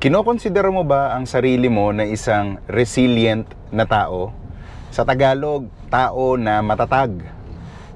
Kinokonsidera mo ba ang sarili mo na isang resilient na tao? Sa Tagalog, tao na matatag.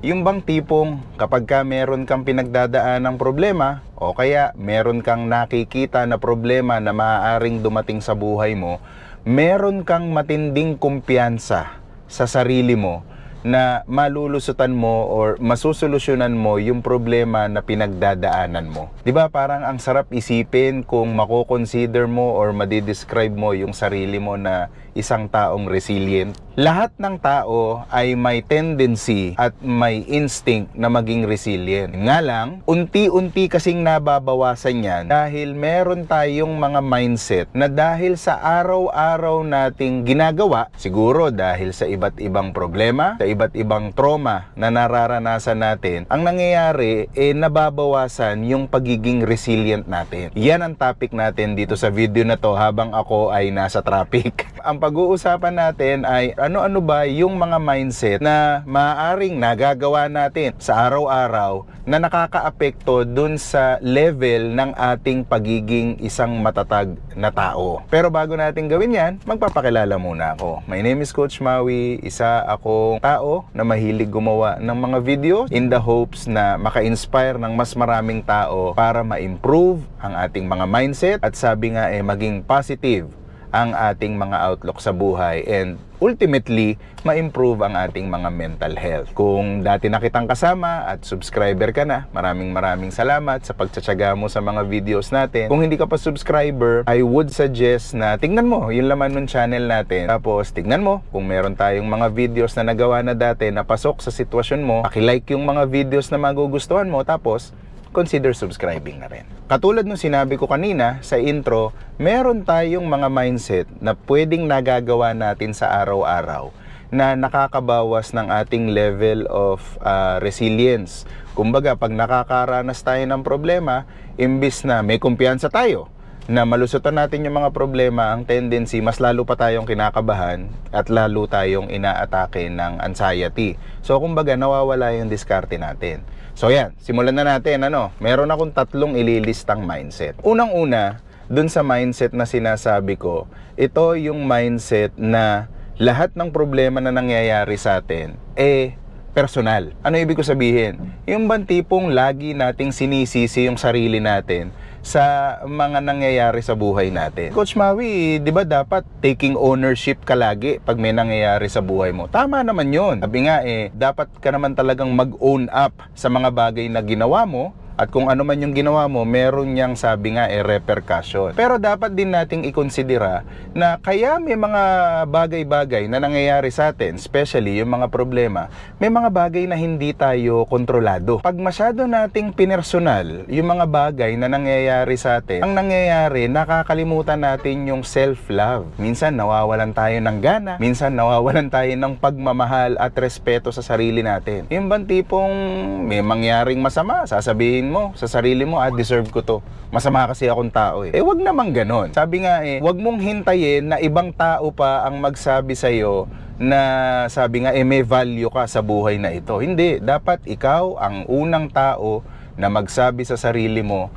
Yung bang tipong kapag ka meron kang pinagdadaan ng problema o kaya meron kang nakikita na problema na maaaring dumating sa buhay mo, meron kang matinding kumpiyansa sa sarili mo na malulusutan mo or masusolusyonan mo yung problema na pinagdadaanan mo. 'Di ba parang ang sarap isipin kung mako-consider mo or madidescribe mo yung sarili mo na isang taong resilient. Lahat ng tao ay may tendency at may instinct na maging resilient. Nga lang, unti-unti kasing nababawasan yan dahil meron tayong mga mindset na dahil sa araw-araw nating ginagawa, siguro dahil sa iba't ibang problema, sa iba't ibang trauma na nararanasan natin, ang nangyayari eh nababawasan yung pagiging resilient natin. Yan ang topic natin dito sa video na to habang ako ay nasa traffic. ang pag-uusapan natin ay ano-ano ba yung mga mindset na maaaring nagagawa natin sa araw-araw na nakakaapekto dun sa level ng ating pagiging isang matatag na tao. Pero bago natin gawin yan, magpapakilala muna ako. My name is Coach Maui, isa akong tao na mahilig gumawa ng mga video in the hopes na maka-inspire ng mas maraming tao para ma-improve ang ating mga mindset at sabi nga eh maging positive ang ating mga outlook sa buhay and ultimately ma-improve ang ating mga mental health. Kung dati na kitang kasama at subscriber ka na, maraming maraming salamat sa pagtsatsaga mo sa mga videos natin. Kung hindi ka pa subscriber, I would suggest na tingnan mo yung laman ng channel natin. Tapos tingnan mo kung meron tayong mga videos na nagawa na dati na pasok sa sitwasyon mo, paki-like yung mga videos na magugustuhan mo tapos consider subscribing na rin. Katulad nung sinabi ko kanina sa intro, meron tayong mga mindset na pwedeng nagagawa natin sa araw-araw na nakakabawas ng ating level of uh, resilience. Kumbaga, pag nakakaranas tayo ng problema, imbis na may kumpiyansa tayo, na malusutan natin yung mga problema, ang tendency, mas lalo pa tayong kinakabahan at lalo tayong inaatake ng anxiety. So, kumbaga, nawawala yung diskarte natin. So, yan. Simulan na natin. Ano? Meron akong tatlong ililistang mindset. Unang-una, dun sa mindset na sinasabi ko, ito yung mindset na lahat ng problema na nangyayari sa atin, eh, personal. Ano ibig ko sabihin? Yung bang tipong lagi nating sinisisi yung sarili natin sa mga nangyayari sa buhay natin. Coach Maui, 'di ba dapat taking ownership ka lagi pag may nangyayari sa buhay mo? Tama naman 'yon. Sabi nga eh, dapat ka naman talagang mag-own up sa mga bagay na ginawa mo at kung ano man yung ginawa mo, meron niyang sabi nga eh repercussion. Pero dapat din nating ikonsidera na kaya may mga bagay-bagay na nangyayari sa atin, especially yung mga problema, may mga bagay na hindi tayo kontrolado. Pag masyado nating pinersonal yung mga bagay na nangyayari sa atin, ang nangyayari, nakakalimutan natin yung self-love. Minsan nawawalan tayo ng gana, minsan nawawalan tayo ng pagmamahal at respeto sa sarili natin. Yung bang tipong may mangyaring masama, sasabihin mo sa sarili mo, ah, deserve ko to. Masama kasi akong tao eh. Eh, wag naman ganon. Sabi nga eh, wag mong hintayin na ibang tao pa ang magsabi sa'yo na sabi nga eh may value ka sa buhay na ito. Hindi, dapat ikaw ang unang tao na magsabi sa sarili mo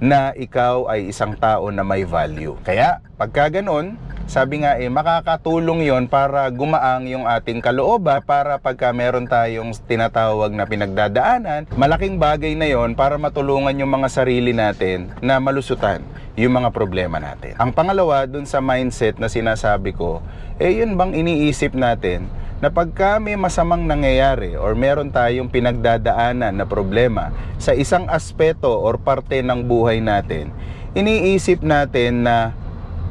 na ikaw ay isang tao na may value. Kaya, pagka ganon, sabi nga eh, makakatulong yon para gumaang yung ating kalooban para pagka meron tayong tinatawag na pinagdadaanan, malaking bagay na yon para matulungan yung mga sarili natin na malusutan yung mga problema natin. Ang pangalawa, dun sa mindset na sinasabi ko, eh yun bang iniisip natin na pagka may masamang nangyayari or meron tayong pinagdadaanan na problema sa isang aspeto or parte ng buhay natin, iniisip natin na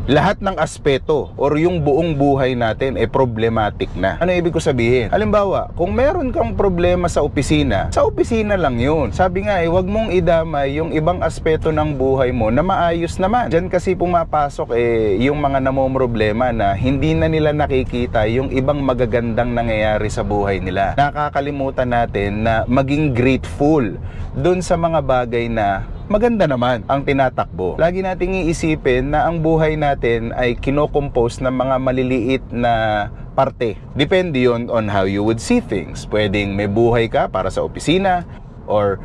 lahat ng aspeto or yung buong buhay natin ay problematic na. Ano ibig ko sabihin? Halimbawa, kung meron kang problema sa opisina, sa opisina lang yun. Sabi nga eh, wag mong idamay yung ibang aspeto ng buhay mo na maayos naman. Diyan kasi pumapasok eh, yung mga namomroblema na hindi na nila nakikita yung ibang magagandang nangyayari sa buhay nila. Nakakalimutan natin na maging grateful dun sa mga bagay na maganda naman ang tinatakbo. Lagi nating iisipin na ang buhay natin ay kinokompose ng mga maliliit na parte. Depende yon on how you would see things. Pwedeng may buhay ka para sa opisina or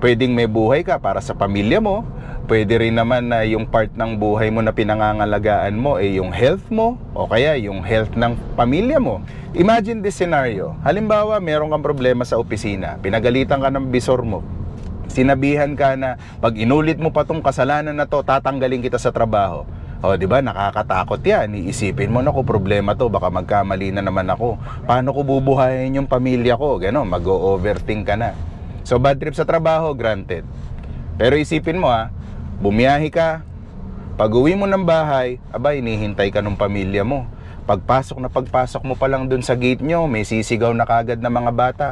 pwedeng may buhay ka para sa pamilya mo Pwede rin naman na yung part ng buhay mo na pinangangalagaan mo ay yung health mo o kaya yung health ng pamilya mo. Imagine this scenario. Halimbawa, meron kang problema sa opisina. Pinagalitan ka ng bisor mo. Sinabihan ka na pag inulit mo pa tong kasalanan na to, tatanggalin kita sa trabaho. O, di ba? Nakakatakot yan. Iisipin mo, naku, problema to. Baka magkamali na naman ako. Paano ko bubuhayin yung pamilya ko? Ganon, mag-overthink ka na. So, bad trip sa trabaho, granted. Pero isipin mo ha, bumiyahi ka, pag uwi mo ng bahay, aba, inihintay ka ng pamilya mo. Pagpasok na pagpasok mo pa lang dun sa gate nyo, may sisigaw na kagad na mga bata.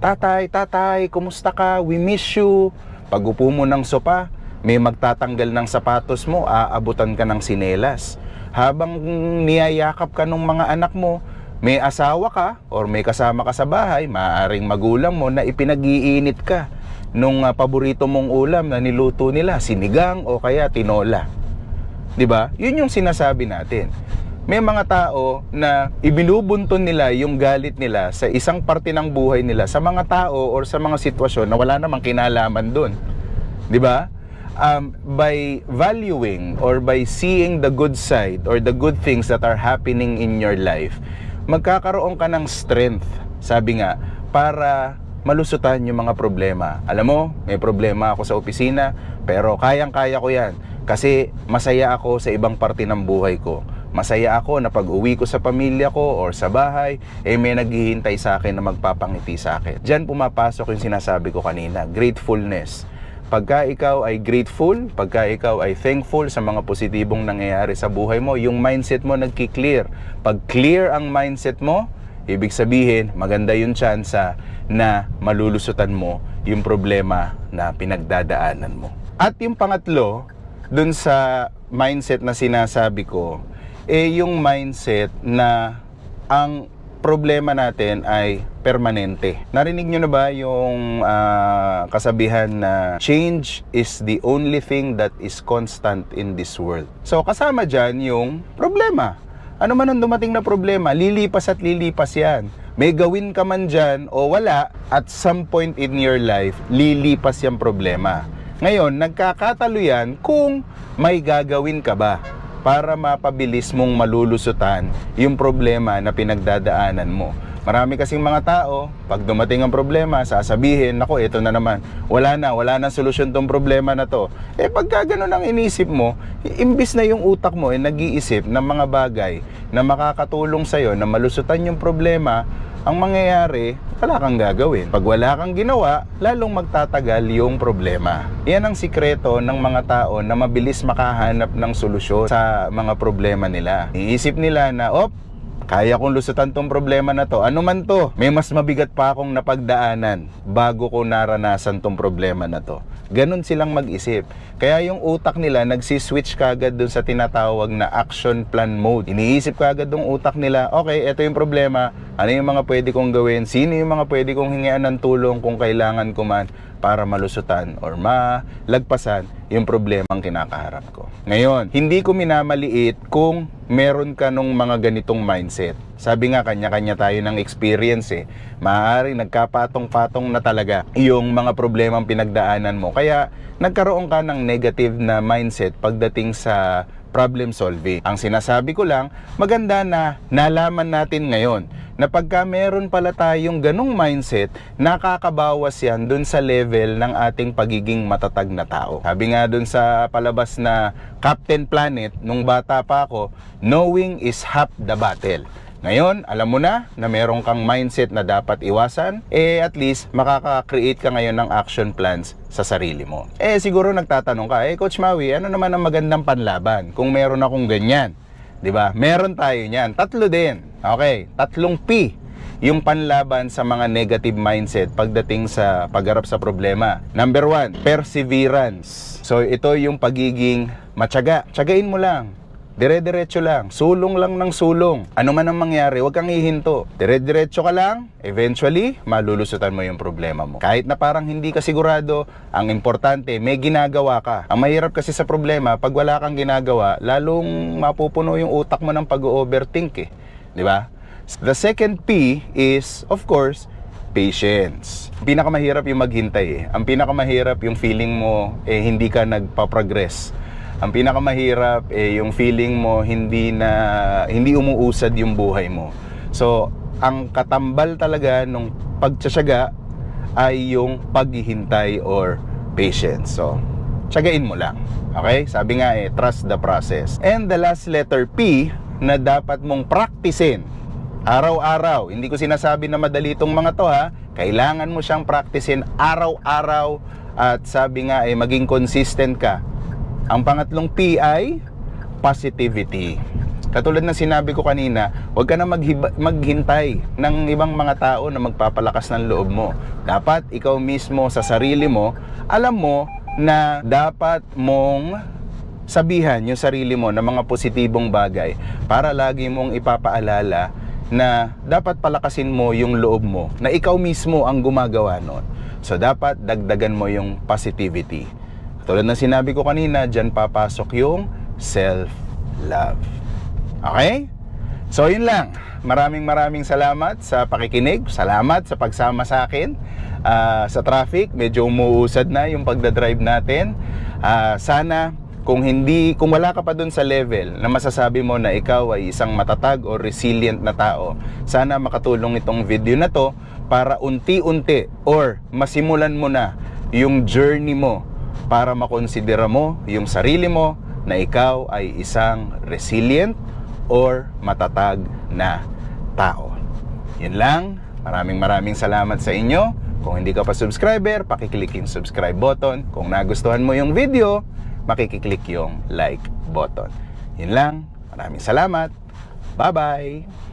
Tatay, tatay, kumusta ka? We miss you. Pag upo mo ng sopa, may magtatanggal ng sapatos mo, aabutan ka ng sinelas. Habang niyayakap ka ng mga anak mo, may asawa ka or may kasama ka sa bahay, maaaring magulang mo na ipinag-iinit ka nung ah, paborito mong ulam na niluto nila, sinigang o kaya tinola. 'Di ba? 'Yun yung sinasabi natin. May mga tao na ibinubunton nila yung galit nila sa isang parte ng buhay nila sa mga tao or sa mga sitwasyon na wala namang kinalaman doon. 'Di ba? Um, by valuing or by seeing the good side or the good things that are happening in your life, magkakaroon ka ng strength, sabi nga, para malusutan yung mga problema. Alam mo, may problema ako sa opisina, pero kayang-kaya ko yan. Kasi masaya ako sa ibang parte ng buhay ko. Masaya ako na pag uwi ko sa pamilya ko or sa bahay, eh may naghihintay sa akin na magpapangiti sa akin. Diyan pumapasok yung sinasabi ko kanina, gratefulness. Pagka ikaw ay grateful, pagka ikaw ay thankful sa mga positibong nangyayari sa buhay mo, yung mindset mo nagki-clear. Pag clear ang mindset mo, ibig sabihin, maganda yung tsansa na malulusutan mo yung problema na pinagdadaanan mo. At yung pangatlo, dun sa mindset na sinasabi ko, eh yung mindset na ang problema natin ay permanente. Narinig nyo na ba yung ah, kasabihan na change is the only thing that is constant in this world? So kasama dyan yung problema. Ano man ang dumating na problema, lilipas at lilipas yan. May gawin ka man dyan o wala, at some point in your life, lilipas yung problema. Ngayon, nagkakatalo yan kung may gagawin ka ba para mapabilis mong malulusutan yung problema na pinagdadaanan mo. Marami kasing mga tao, pag dumating ang problema, sasabihin, nako, ito na naman, wala na, wala na solusyon tong problema na to. Eh pagka ganun ang inisip mo, imbis na yung utak mo ay nag-iisip ng mga bagay na makakatulong sa'yo na malusutan yung problema, ang mangyayari, wala kang gagawin. Pag wala kang ginawa, lalong magtatagal yung problema. Yan ang sikreto ng mga tao na mabilis makahanap ng solusyon sa mga problema nila. Iisip nila na, op, kaya kong lusutan tong problema na to. Ano man to, may mas mabigat pa akong napagdaanan bago ko naranasan tong problema na to. Ganon silang mag-isip. Kaya yung utak nila nagsiswitch kagad dun sa tinatawag na action plan mode. Iniisip kagad ng utak nila, okay, ito yung problema, ano yung mga pwede kong gawin, sino yung mga pwede kong hingian ng tulong kung kailangan ko man para malusutan or malagpasan yung problemang kinakaharap ko. Ngayon, hindi ko minamaliit kung meron ka nung mga ganitong mindset. Sabi nga, kanya-kanya tayo ng experience eh. Maaaring nagkapatong-patong na talaga yung mga problemang pinagdaanan mo. Kaya nagkaroon ka ng negative na mindset pagdating sa problem solving. Ang sinasabi ko lang, maganda na nalaman natin ngayon na pagka meron pala tayong ganong mindset, nakakabawas yan dun sa level ng ating pagiging matatag na tao. Sabi nga dun sa palabas na Captain Planet, nung bata pa ako, knowing is half the battle. Ngayon, alam mo na na meron kang mindset na dapat iwasan, eh at least makaka-create ka ngayon ng action plans sa sarili mo. Eh siguro nagtatanong ka, eh Coach Maui, ano naman ang magandang panlaban kung meron akong ganyan? 'Di ba? Meron tayo niyan. Tatlo din. Okay, tatlong P yung panlaban sa mga negative mindset pagdating sa pagharap sa problema. Number one, perseverance. So ito yung pagiging matyaga. Tiyagain mo lang. Dire-diretso lang. Sulong lang ng sulong. Ano man ang mangyari, huwag kang hihinto. Dire-diretso ka lang, eventually, malulusutan mo yung problema mo. Kahit na parang hindi ka sigurado, ang importante, may ginagawa ka. Ang mahirap kasi sa problema, pag wala kang ginagawa, lalong mapupuno yung utak mo ng pag-overthink eh. Di ba? The second P is, of course, patience. Pinakamahirap yung maghintay eh. Ang pinakamahirap yung feeling mo eh hindi ka nagpa-progress. Ang pinakamahirap eh yung feeling mo hindi na hindi umuusad yung buhay mo. So, ang katambal talaga nung pagtsatsaga ay yung paghihintay or patience. So, tsagain mo lang. Okay? Sabi nga eh, trust the process. And the last letter P na dapat mong practicein araw-araw. Hindi ko sinasabi na madali itong mga to ha. Kailangan mo siyang practicein araw-araw at sabi nga eh maging consistent ka. Ang pangatlong P ay positivity. Katulad ng sinabi ko kanina, huwag ka na maghiba- maghintay ng ibang mga tao na magpapalakas ng loob mo. Dapat ikaw mismo sa sarili mo, alam mo na dapat mong sabihan yung sarili mo ng mga positibong bagay para lagi mong ipapaalala na dapat palakasin mo yung loob mo na ikaw mismo ang gumagawa nun. So dapat dagdagan mo yung positivity. Tulad ng sinabi ko kanina, dyan papasok yung self-love. Okay? So yun lang. Maraming maraming salamat sa pakikinig. Salamat sa pagsama sa akin ah, sa traffic. Medyo umuusad na yung pagdadrive natin. Ah, sana kung hindi kung wala ka pa dun sa level na masasabi mo na ikaw ay isang matatag o resilient na tao, sana makatulong itong video na to para unti-unti or masimulan mo na yung journey mo para makonsidera mo yung sarili mo na ikaw ay isang resilient or matatag na tao. Yun lang. Maraming maraming salamat sa inyo. Kung hindi ka pa subscriber, pakiclick yung subscribe button. Kung nagustuhan mo yung video, makikiclick yung like button. Yun lang. Maraming salamat. Bye-bye.